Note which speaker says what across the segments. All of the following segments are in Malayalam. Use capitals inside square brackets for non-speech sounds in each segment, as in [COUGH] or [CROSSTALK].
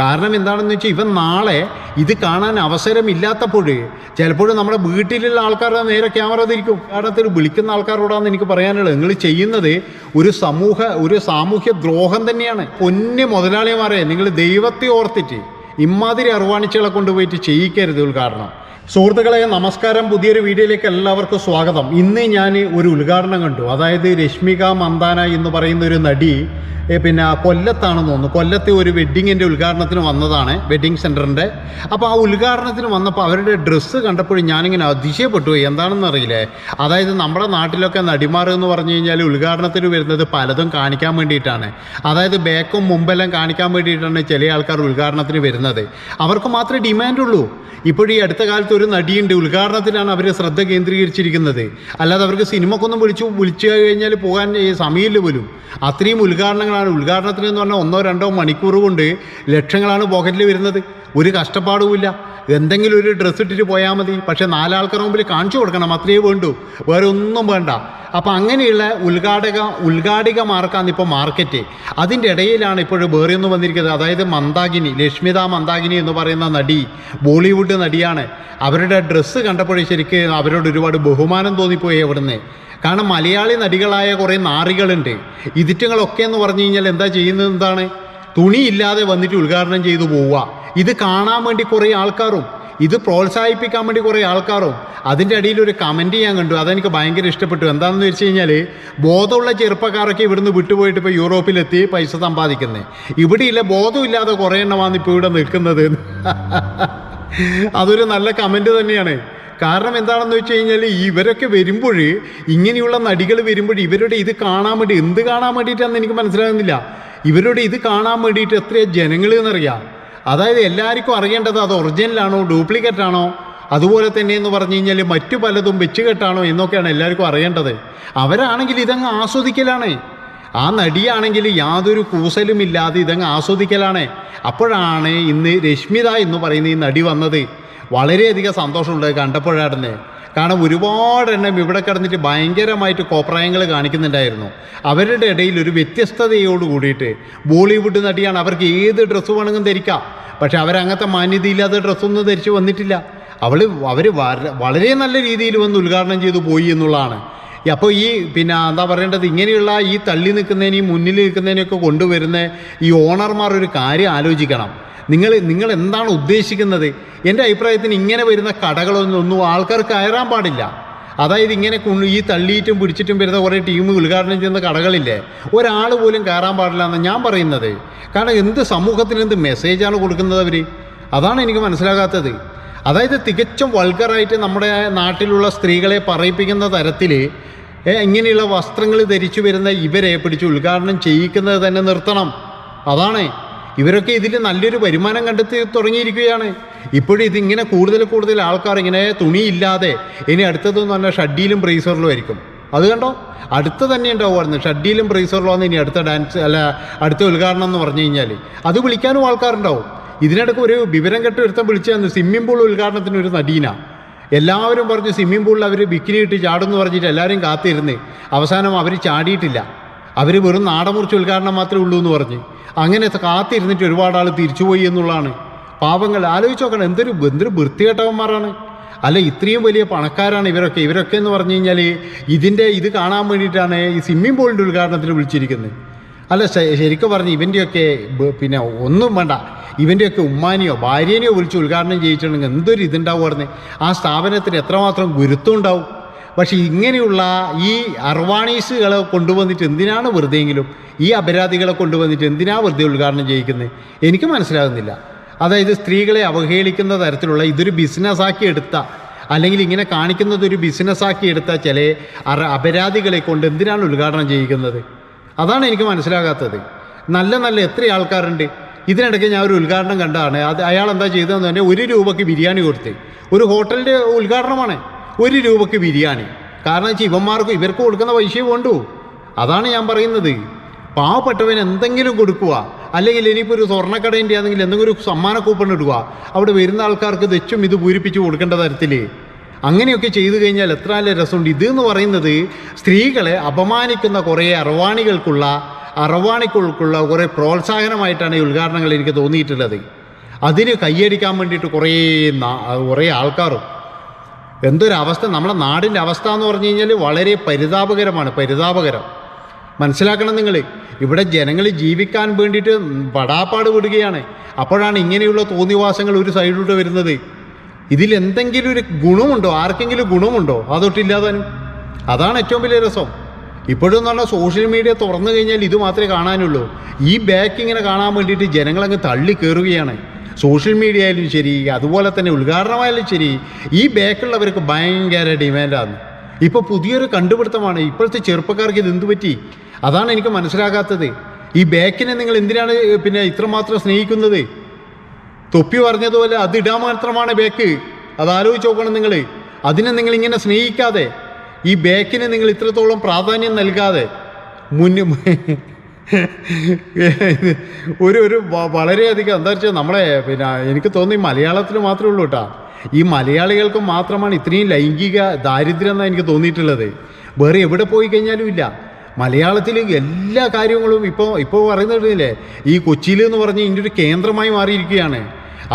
Speaker 1: കാരണം എന്താണെന്ന് വെച്ചാൽ ഇവൻ നാളെ ഇത് കാണാൻ അവസരമില്ലാത്തപ്പോൾ ചിലപ്പോഴും നമ്മുടെ വീട്ടിലുള്ള ആൾക്കാരുടെ നേരെ ക്യാമറ തിരിക്കും കാരണത്തിൽ വിളിക്കുന്ന ആൾക്കാരോടാണ് എനിക്ക് പറയാനുള്ളത് നിങ്ങൾ ചെയ്യുന്നത് ഒരു സമൂഹ ഒരു സാമൂഹ്യ ദ്രോഹം തന്നെയാണ് പൊന്നു മുതലാളിമാരെ നിങ്ങൾ ദൈവത്തെ ഓർത്തിട്ട് ഇമ്മാതിരി അറുവാണിച്ചുകളെ കൊണ്ടുപോയിട്ട് ചെയ്യിക്കരുത് കാരണം സുഹൃത്തുക്കളെ നമസ്കാരം പുതിയൊരു വീഡിയോയിലേക്ക് എല്ലാവർക്കും സ്വാഗതം ഇന്ന് ഞാൻ ഒരു ഉദ്ഘാടനം കണ്ടു അതായത് രശ്മിക മന്ദാന എന്ന് പറയുന്ന ഒരു നടി പിന്നെ കൊല്ലത്താണെന്ന് തോന്നുന്നു കൊല്ലത്തെ ഒരു വെഡ്ഡിങ്ങിൻ്റെ ഉദ്ഘാടനത്തിന് വന്നതാണ് വെഡ്ഡിങ് സെൻറ്ററിൻ്റെ അപ്പോൾ ആ ഉദ്ഘാടനത്തിന് വന്നപ്പോൾ അവരുടെ ഡ്രസ്സ് കണ്ടപ്പോൾ ഞാനിങ്ങനെ അതിശയപ്പെട്ടു എന്താണെന്ന് അറിയില്ലേ അതായത് നമ്മുടെ നാട്ടിലൊക്കെ നടിമാർ എന്ന് പറഞ്ഞു കഴിഞ്ഞാൽ ഉദ്ഘാടനത്തിന് വരുന്നത് പലതും കാണിക്കാൻ വേണ്ടിയിട്ടാണ് അതായത് ബാക്കും മുമ്പെല്ലാം കാണിക്കാൻ വേണ്ടിയിട്ടാണ് ചില ആൾക്കാർ ഉദ്ഘാടനത്തിന് വരുന്നത് അവർക്ക് മാത്രമേ ഡിമാൻഡുള്ളൂ ഇപ്പോൾ അടുത്ത കാലത്ത് ഒരു നടിയുണ്ട് ഉദ്ഘാടനത്തിലാണ് അവർ ശ്രദ്ധ കേന്ദ്രീകരിച്ചിരിക്കുന്നത് അല്ലാതെ അവർക്ക് സിനിമക്കൊന്നും വിളിച്ചു വിളിച്ചു കഴിഞ്ഞാൽ പോകാൻ സമയമില്ല പോലും അത്രയും ഉദ്ഘാടനങ്ങളാണ് ഉദ്ഘാടനത്തിന് എന്ന് പറഞ്ഞാൽ ഒന്നോ രണ്ടോ മണിക്കൂർ കൊണ്ട് ലക്ഷങ്ങളാണ് പോക്കറ്റിൽ വരുന്നത് ഒരു കഷ്ടപ്പാടുമില്ല എന്തെങ്കിലും ഒരു ഡ്രസ്സ് ഇട്ടിട്ട് പോയാൽ മതി പക്ഷെ നാലാൾക്കാർ മുമ്പിൽ കാണിച്ചു കൊടുക്കണം അത്രയേ വേണ്ടൂ വേറെ ഒന്നും വേണ്ട അപ്പോൾ അങ്ങനെയുള്ള ഉദ്ഘാടക ഉദ്ഘാടികമാർക്കാണ് ഇപ്പോൾ മാർക്കറ്റ് അതിൻ്റെ ഇടയിലാണ് ഇപ്പോൾ ഒന്നും വന്നിരിക്കുന്നത് അതായത് മന്ദാകിനി ലക്ഷ്മിത മന്ദാകിനി എന്ന് പറയുന്ന നടി ബോളിവുഡ് നടിയാണ് അവരുടെ ഡ്രസ്സ് കണ്ടപ്പോഴും ശരിക്കും അവരോട് ഒരുപാട് ബഹുമാനം തോന്നിപ്പോയി അവിടുന്ന് കാരണം മലയാളി നടികളായ കുറേ നാറികളുണ്ട് ഇതിറ്റങ്ങളൊക്കെ എന്ന് പറഞ്ഞു കഴിഞ്ഞാൽ എന്താ ചെയ്യുന്നത് എന്താണ് തുണിയില്ലാതെ വന്നിട്ട് ഉദ്ഘാടനം ചെയ്തു പോവുക ഇത് കാണാൻ വേണ്ടി കുറേ ആൾക്കാരും ഇത് പ്രോത്സാഹിപ്പിക്കാൻ വേണ്ടി കുറേ ആൾക്കാരും അതിൻ്റെ ഇടയിൽ ഒരു കമൻറ്റ് ഞാൻ കണ്ടു അതെനിക്ക് ഭയങ്കര ഇഷ്ടപ്പെട്ടു എന്താണെന്ന് വെച്ച് കഴിഞ്ഞാൽ ബോധമുള്ള ചെറുപ്പക്കാരൊക്കെ ഇവിടുന്ന് വിട്ടുപോയിട്ട് ഇപ്പോൾ യൂറോപ്പിലെത്തി പൈസ സമ്പാദിക്കുന്നത് ഇവിടെയില്ല ബോധമില്ലാതെ കുറേ എണ്ണമാണ് ഇപ്പോൾ ഇവിടെ നിൽക്കുന്നത് [LAUGHS] അതൊരു നല്ല കമൻറ്റ് തന്നെയാണ് കാരണം എന്താണെന്ന് വെച്ച് കഴിഞ്ഞാൽ ഇവരൊക്കെ വരുമ്പോൾ ഇങ്ങനെയുള്ള നടികൾ വരുമ്പോൾ ഇവരുടെ ഇത് കാണാൻ വേണ്ടി എന്ത് കാണാൻ വേണ്ടിയിട്ടാണെന്ന് എനിക്ക് മനസ്സിലാകുന്നില്ല ഇവരുടെ ഇത് കാണാൻ വേണ്ടിയിട്ട് എത്രയാ ജനങ്ങൾ എന്നറിയാം അതായത് എല്ലാവർക്കും അറിയേണ്ടത് അത് ഒറിജിനലാണോ ഡ്യൂപ്ലിക്കേറ്റ് ആണോ അതുപോലെ തന്നെ എന്ന് പറഞ്ഞു കഴിഞ്ഞാൽ മറ്റു പലതും കെട്ടാണോ എന്നൊക്കെയാണ് എല്ലാവർക്കും അറിയേണ്ടത് അവരാണെങ്കിൽ ഇതങ്ങ് ആസ്വദിക്കലാണ് ആ നടിയാണെങ്കിൽ യാതൊരു കൂസലുമില്ലാതെ ഇതങ്ങ് ആസ്വദിക്കലാണ് അപ്പോഴാണ് ഇന്ന് രശ്മിത എന്ന് പറയുന്ന ഈ നടി വന്നത് വളരെയധികം സന്തോഷമുള്ളത് കണ്ടപ്പോഴായിരുന്നേ കാരണം ഒരുപാട് എണ്ണം ഇവിടെ കിടന്നിട്ട് ഭയങ്കരമായിട്ട് കോപ്രായങ്ങൾ കാണിക്കുന്നുണ്ടായിരുന്നു അവരുടെ ഇടയിൽ ഒരു വ്യത്യസ്തതയോട് കൂടിയിട്ട് ബോളിവുഡ് നടിയാണ് അവർക്ക് ഏത് ഡ്രസ്സ് വേണമെങ്കിലും ധരിക്കാം പക്ഷെ അവരങ്ങനത്തെ മാന്യതയില്ലാത്ത ഡ്രസ്സൊന്നും ധരിച്ച് വന്നിട്ടില്ല അവൾ അവർ വളരെ നല്ല രീതിയിൽ വന്ന് ഉദ്ഘാടനം ചെയ്തു പോയി എന്നുള്ളതാണ് അപ്പോൾ ഈ പിന്നെ എന്താ പറയേണ്ടത് ഇങ്ങനെയുള്ള ഈ തള്ളി നിൽക്കുന്നതിനെയും മുന്നിൽ നിൽക്കുന്നതിനെയൊക്കെ കൊണ്ടുവരുന്ന ഈ ഓണർമാർ ഒരു കാര്യം ആലോചിക്കണം നിങ്ങൾ നിങ്ങൾ എന്താണ് ഉദ്ദേശിക്കുന്നത് എൻ്റെ അഭിപ്രായത്തിന് ഇങ്ങനെ വരുന്ന കടകളൊന്നും ആൾക്കാർ കയറാൻ പാടില്ല അതായത് ഇങ്ങനെ ഈ തള്ളിയിട്ടും പിടിച്ചിട്ടും വരുന്ന കുറേ ടീം ഉദ്ഘാടനം ചെയ്യുന്ന കടകളില്ലേ ഒരാൾ പോലും കയറാൻ പാടില്ല എന്നാണ് ഞാൻ പറയുന്നത് കാരണം എന്ത് സമൂഹത്തിന് എന്ത് മെസ്സേജാണ് കൊടുക്കുന്നത് അവർ അതാണ് എനിക്ക് മനസ്സിലാകാത്തത് അതായത് തികച്ചും വൾഗറായിട്ട് നമ്മുടെ നാട്ടിലുള്ള സ്ത്രീകളെ പറയിപ്പിക്കുന്ന തരത്തിൽ ഇങ്ങനെയുള്ള വസ്ത്രങ്ങൾ ധരിച്ചു വരുന്ന ഇവരെ പിടിച്ച് ഉദ്ഘാടനം ചെയ്യിക്കുന്നത് തന്നെ നിർത്തണം അതാണ് ഇവരൊക്കെ ഇതിൽ നല്ലൊരു വരുമാനം കണ്ടെത്തി തുടങ്ങിയിരിക്കുകയാണ് ഇപ്പോഴും ഇതിങ്ങനെ കൂടുതൽ കൂടുതൽ ആൾക്കാർ ഇങ്ങനെ തുണിയില്ലാതെ ഇനി അടുത്തതെന്ന് പറഞ്ഞാൽ ഷഡ്ഡിയിലും ബ്രേസറിലും ആയിരിക്കും അത് കണ്ടോ അടുത്ത് തന്നെ ഉണ്ടാവുമായിരുന്നു ഷഡ്ഡിയിലും ബ്രേസറിലും ഇനി അടുത്ത ഡാൻസ് അല്ല അടുത്ത ഉദ്ഘാടനം എന്ന് പറഞ്ഞു കഴിഞ്ഞാൽ അത് വിളിക്കാനും ആൾക്കാരുണ്ടാവും ഇതിനിടയ്ക്ക് ഒരു വിവരം കെട്ട് ഒരുത്തം വിളിച്ചു തന്നു സ്വിമ്മിംഗ് പൂൾ ഉദ്ഘാടനത്തിന് ഒരു നടീന എല്ലാവരും പറഞ്ഞു സ്വിമ്മിംഗ് പൂളിൽ അവർ ബിക്കിനി ഇട്ട് ചാടുമെന്ന് പറഞ്ഞിട്ട് എല്ലാവരും കാത്തിരുന്ന് അവസാനം അവർ ചാടിയിട്ടില്ല അവർ വെറും നാടമുറിച്ച് ഉദ്ഘാടനം മാത്രമേ ഉള്ളൂ എന്ന് പറഞ്ഞ് അങ്ങനെ കാത്തിരുന്നിട്ട് ഒരുപാട് ആൾ തിരിച്ചുപോയി എന്നുള്ളതാണ് പാവങ്ങൾ ആലോചിച്ച് നോക്കണം എന്തൊരു എന്തൊരു വൃത്തികെട്ടവന്മാരാണ് അല്ല ഇത്രയും വലിയ പണക്കാരാണ് ഇവരൊക്കെ ഇവരൊക്കെ എന്ന് പറഞ്ഞു കഴിഞ്ഞാൽ ഇതിൻ്റെ ഇത് കാണാൻ വേണ്ടിയിട്ടാണ് ഈ സ്വിമ്മിംഗ് പൂളിൻ്റെ ഉദ്ഘാടനത്തിന് വിളിച്ചിരിക്കുന്നത് അല്ല ശരിക്കും പറഞ്ഞ് ഇവൻ്റെയൊക്കെ പിന്നെ ഒന്നും വേണ്ട ഇവൻ്റെയൊക്കെ ഉമ്മാനെയോ ഭാര്യേനെയോ വിളിച്ച് ഉദ്ഘാടനം ചെയ്യിച്ചിട്ടുണ്ടെങ്കിൽ എന്തൊരു ഇതുണ്ടാവും പറഞ്ഞ് ആ സ്ഥാപനത്തിന് എത്രമാത്രം ഗുരുത്വം ഉണ്ടാവും പക്ഷേ ഇങ്ങനെയുള്ള ഈ അർവാണീസുകളെ കൊണ്ടുവന്നിട്ട് എന്തിനാണ് എങ്കിലും ഈ അപരാധികളെ കൊണ്ടുവന്നിട്ട് എന്തിനാണ് വെറുതെ ഉദ്ഘാടനം ചെയ്യിക്കുന്നത് എനിക്ക് മനസ്സിലാകുന്നില്ല അതായത് സ്ത്രീകളെ അവഹേളിക്കുന്ന തരത്തിലുള്ള ഇതൊരു ബിസിനസ്സാക്കി എടുത്ത അല്ലെങ്കിൽ ഇങ്ങനെ കാണിക്കുന്നത് ഒരു ബിസിനസ്സാക്കി എടുത്ത ചില അപരാധികളെ കൊണ്ട് എന്തിനാണ് ഉദ്ഘാടനം ചെയ്യിക്കുന്നത് അതാണ് എനിക്ക് മനസ്സിലാകാത്തത് നല്ല നല്ല എത്ര ആൾക്കാരുണ്ട് ഇതിനിടയ്ക്ക് ഞാൻ ഒരു ഉദ്ഘാടനം കണ്ടതാണ് അത് അയാൾ എന്താ ചെയ്തതെന്ന് പറഞ്ഞാൽ ഒരു രൂപയ്ക്ക് ബിരിയാണി കൊടുത്ത് ഒരു ഹോട്ടലിൻ്റെ ഉദ്ഘാടനമാണ് ഒരു രൂപയ്ക്ക് ബിരിയാണി കാരണം വെച്ചാൽ ഇവന്മാർക്കും ഇവർക്ക് കൊടുക്കുന്ന പൈസയും വേണ്ടു അതാണ് ഞാൻ പറയുന്നത് പാവപ്പെട്ടവൻ എന്തെങ്കിലും കൊടുക്കുക അല്ലെങ്കിൽ ഇനിയിപ്പോൾ ഒരു സ്വർണ്ണക്കടേൻ്റെ ആണെങ്കിൽ എന്തെങ്കിലും ഒരു സമ്മാന കൂപ്പൺ ഇടുക അവിടെ വരുന്ന ആൾക്കാർക്ക് തെച്ചും ഇത് പൂരിപ്പിച്ച് കൊടുക്കേണ്ട തരത്തിൽ അങ്ങനെയൊക്കെ ചെയ്തു കഴിഞ്ഞാൽ എത്ര നല്ല രസമുണ്ട് ഇത് എന്ന് പറയുന്നത് സ്ത്രീകളെ അപമാനിക്കുന്ന കുറേ അറവാണികൾക്കുള്ള അറവാണികൾക്കുള്ള കുറേ പ്രോത്സാഹനമായിട്ടാണ് ഈ ഉദ്ഘാടനങ്ങൾ എനിക്ക് തോന്നിയിട്ടുള്ളത് അതിന് കൈയടിക്കാൻ വേണ്ടിയിട്ട് കുറേ കുറേ ആൾക്കാരും എന്തൊരവസ്ഥ നമ്മുടെ നാടിൻ്റെ അവസ്ഥ എന്ന് പറഞ്ഞു കഴിഞ്ഞാൽ വളരെ പരിതാപകരമാണ് പരിതാപകരം മനസ്സിലാക്കണം നിങ്ങൾ ഇവിടെ ജനങ്ങൾ ജീവിക്കാൻ വേണ്ടിയിട്ട് പടാപ്പാട് വിടുകയാണ് അപ്പോഴാണ് ഇങ്ങനെയുള്ള തോന്നിവാസങ്ങൾ ഒരു സൈഡിലോട്ട് വരുന്നത് ഇതിലെന്തെങ്കിലും എന്തെങ്കിലും ഒരു ഗുണമുണ്ടോ ആർക്കെങ്കിലും ഗുണമുണ്ടോ അതൊട്ടില്ലാതാനും അതാണ് ഏറ്റവും വലിയ രസം ഇപ്പോഴും നല്ല സോഷ്യൽ മീഡിയ തുറന്നു കഴിഞ്ഞാൽ ഇത് മാത്രമേ കാണാനുള്ളൂ ഈ ബാക്ക് ഇങ്ങനെ കാണാൻ വേണ്ടിയിട്ട് ജനങ്ങളങ്ങ് തള്ളി കയറുകയാണ് സോഷ്യൽ മീഡിയ ആയാലും ശരി അതുപോലെ തന്നെ ഉദ്ഘാടനമായാലും ശരി ഈ ബാക്കുള്ളവർക്ക് ഭയങ്കര ഡിമാൻഡാണ് ഇപ്പോൾ പുതിയൊരു കണ്ടുപിടുത്തമാണ് ഇപ്പോഴത്തെ ചെറുപ്പക്കാർക്ക് ഇത് പറ്റി അതാണ് എനിക്ക് മനസ്സിലാകാത്തത് ഈ ബാക്കിനെ നിങ്ങൾ എന്തിനാണ് പിന്നെ ഇത്രമാത്രം സ്നേഹിക്കുന്നത് തൊപ്പി പറഞ്ഞതുപോലെ അത് ഇടാൻ മാത്രമാണ് ബേക്ക് അത് ആലോചിച്ച് നോക്കണം നിങ്ങൾ അതിനെ നിങ്ങൾ ഇങ്ങനെ സ്നേഹിക്കാതെ ഈ ബാക്കിനെ നിങ്ങൾ ഇത്രത്തോളം പ്രാധാന്യം നൽകാതെ മുന്നേ [LAUGHS] ഒരു ഒരു വളരെയധികം എന്താ വെച്ചാൽ നമ്മളെ പിന്നെ എനിക്ക് തോന്നുന്നു മലയാളത്തിൽ മാത്രമേ ഉള്ളൂ കേട്ടോ ഈ മലയാളികൾക്ക് മാത്രമാണ് ഇത്രയും ലൈംഗിക ദാരിദ്ര്യം എന്നാണ് എനിക്ക് തോന്നിയിട്ടുള്ളത് വേറെ എവിടെ പോയി കഴിഞ്ഞാലും ഇല്ല മലയാളത്തിൽ എല്ലാ കാര്യങ്ങളും ഇപ്പോൾ ഇപ്പോൾ പറയുന്നില്ലേ ഈ കൊച്ചിയിൽ എന്ന് പറഞ്ഞ് ഇതിൻ്റെ ഒരു കേന്ദ്രമായി മാറിയിരിക്കുകയാണ്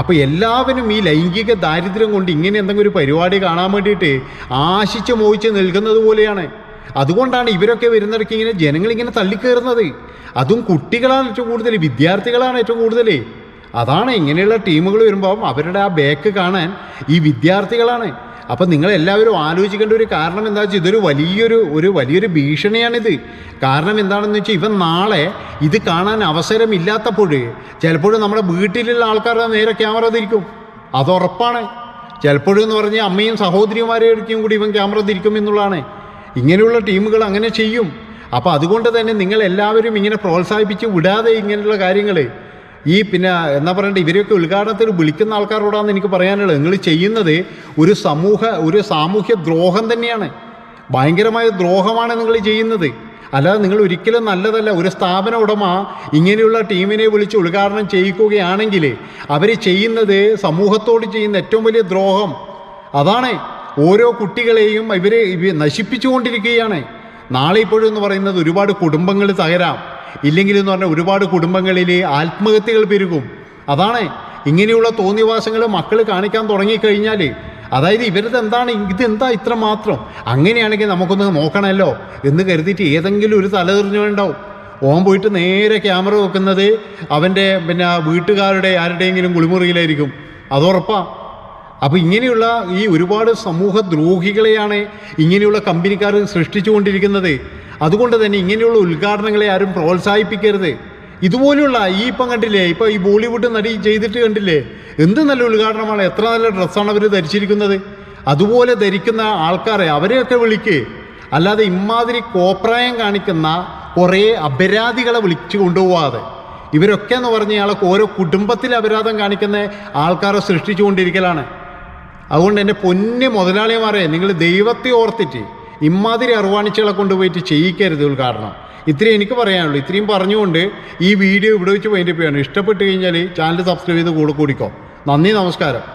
Speaker 1: അപ്പോൾ എല്ലാവരും ഈ ലൈംഗിക ദാരിദ്ര്യം കൊണ്ട് ഇങ്ങനെ എന്തെങ്കിലും ഒരു പരിപാടി കാണാൻ വേണ്ടിയിട്ട് ആശിച്ച് മോഹിച്ച് നിൽക്കുന്നത് പോലെയാണ് അതുകൊണ്ടാണ് ഇവരൊക്കെ വരുന്നിടയ്ക്ക് ഇങ്ങനെ ജനങ്ങളിങ്ങനെ തള്ളിക്കയറുന്നത് അതും കുട്ടികളാണ് ഏറ്റവും കൂടുതൽ വിദ്യാർത്ഥികളാണ് ഏറ്റവും കൂടുതൽ അതാണ് ഇങ്ങനെയുള്ള ടീമുകൾ വരുമ്പോൾ അവരുടെ ആ ബാക്ക് കാണാൻ ഈ വിദ്യാർത്ഥികളാണ് അപ്പം നിങ്ങളെല്ലാവരും ആലോചിക്കേണ്ട ഒരു കാരണം എന്താ വെച്ചാൽ ഇതൊരു വലിയൊരു ഒരു വലിയൊരു ഭീഷണിയാണിത് കാരണം എന്താണെന്ന് വെച്ചാൽ ഇവൻ നാളെ ഇത് കാണാൻ അവസരമില്ലാത്തപ്പോൾ ചിലപ്പോഴും നമ്മുടെ വീട്ടിലുള്ള ആൾക്കാരുടെ നേരെ ക്യാമറ തിരിക്കും അതുറപ്പാണ് എന്ന് പറഞ്ഞാൽ അമ്മയും സഹോദരിമാരെയും കൂടി ഇവൻ ക്യാമറ തിരിക്കും എന്നുള്ളതാണ് ഇങ്ങനെയുള്ള ടീമുകൾ അങ്ങനെ ചെയ്യും അപ്പോൾ അതുകൊണ്ട് തന്നെ നിങ്ങൾ എല്ലാവരും ഇങ്ങനെ പ്രോത്സാഹിപ്പിച്ച് വിടാതെ ഇങ്ങനെയുള്ള കാര്യങ്ങൾ ഈ പിന്നെ എന്താ പറയണ്ടേ ഇവരെയൊക്കെ ഉദ്ഘാടനത്തിൽ വിളിക്കുന്ന ആൾക്കാരോടാണെന്ന് എനിക്ക് പറയാനുള്ളത് നിങ്ങൾ ചെയ്യുന്നത് ഒരു സമൂഹ ഒരു സാമൂഹ്യ ദ്രോഹം തന്നെയാണ് ഭയങ്കരമായ ദ്രോഹമാണ് നിങ്ങൾ ചെയ്യുന്നത് അല്ലാതെ നിങ്ങൾ ഒരിക്കലും നല്ലതല്ല ഒരു സ്ഥാപന ഉടമ ഇങ്ങനെയുള്ള ടീമിനെ വിളിച്ച് ഉദ്ഘാടനം ചെയ്യിക്കുകയാണെങ്കിൽ അവർ ചെയ്യുന്നത് സമൂഹത്തോട് ചെയ്യുന്ന ഏറ്റവും വലിയ ദ്രോഹം അതാണ് ഓരോ കുട്ടികളെയും ഇവരെ ഇവ നശിപ്പിച്ചുകൊണ്ടിരിക്കുകയാണ് നാളെ എന്ന് പറയുന്നത് ഒരുപാട് കുടുംബങ്ങൾ തകരാം ഇല്ലെങ്കിൽ എന്ന് പറഞ്ഞാൽ ഒരുപാട് കുടുംബങ്ങളിൽ ആത്മഹത്യകൾ പെരുകും അതാണ് ഇങ്ങനെയുള്ള തോന്നിവാസങ്ങൾ മക്കൾ കാണിക്കാൻ തുടങ്ങിക്കഴിഞ്ഞാൽ അതായത് ഇവരത് എന്താണ് ഇതെന്താ ഇത്ര മാത്രം അങ്ങനെയാണെങ്കിൽ നമുക്കൊന്ന് നോക്കണമല്ലോ എന്ന് കരുതിയിട്ട് ഏതെങ്കിലും ഒരു തലതിരിഞ്ഞുണ്ടാവും ഓൻ പോയിട്ട് നേരെ ക്യാമറ വെക്കുന്നത് അവൻ്റെ പിന്നെ വീട്ടുകാരുടെ ആരുടെയെങ്കിലും കുളിമുറിയിലായിരിക്കും അതുറപ്പാണ് അപ്പോൾ ഇങ്ങനെയുള്ള ഈ ഒരുപാട് സമൂഹ ദ്രോഹികളെയാണ് ഇങ്ങനെയുള്ള കമ്പനിക്കാർ സൃഷ്ടിച്ചുകൊണ്ടിരിക്കുന്നത് അതുകൊണ്ട് തന്നെ ഇങ്ങനെയുള്ള ഉദ്ഘാടനങ്ങളെ ആരും പ്രോത്സാഹിപ്പിക്കരുത് ഇതുപോലെയുള്ള ഈ ഇപ്പം കണ്ടില്ലേ ഇപ്പം ഈ ബോളിവുഡ് നടി ചെയ്തിട്ട് കണ്ടില്ലേ എന്ത് നല്ല ഉദ്ഘാടനമാണ് എത്ര നല്ല ഡ്രസ്സാണ് അവർ ധരിച്ചിരിക്കുന്നത് അതുപോലെ ധരിക്കുന്ന ആൾക്കാരെ അവരെയൊക്കെ വിളിക്കേ അല്ലാതെ ഇമാതിരി കോപ്രായം കാണിക്കുന്ന കുറേ അപരാധികളെ വിളിച്ചു കൊണ്ടുപോവാതെ ഇവരൊക്കെ എന്ന് പറഞ്ഞ ഓരോ കുടുംബത്തിൽ അപരാധം കാണിക്കുന്ന ആൾക്കാരെ സൃഷ്ടിച്ചുകൊണ്ടിരിക്കലാണ് അതുകൊണ്ട് എൻ്റെ പൊന്ന് മുതലാളിമാരെ നിങ്ങൾ ദൈവത്തെ ഓർത്തിട്ട് ഇമാതിരി അറുവാണിച്ചുകളെ കൊണ്ടുപോയിട്ട് ചെയ്യിക്കരുത് ഉദ്ഘാടനം ഇത്രയും എനിക്ക് പറയാനുള്ളൂ ഇത്രയും പറഞ്ഞുകൊണ്ട് ഈ വീഡിയോ ഇവിടെ വെച്ച് വൈൻഡപ്പ് ചെയ്യണം ഇഷ്ടപ്പെട്ട് കഴിഞ്ഞാൽ ചാനൽ സബ്സ്ക്രൈബ് ചെയ്ത് കൂടെ കൂടിക്കോ നന്ദി നമസ്കാരം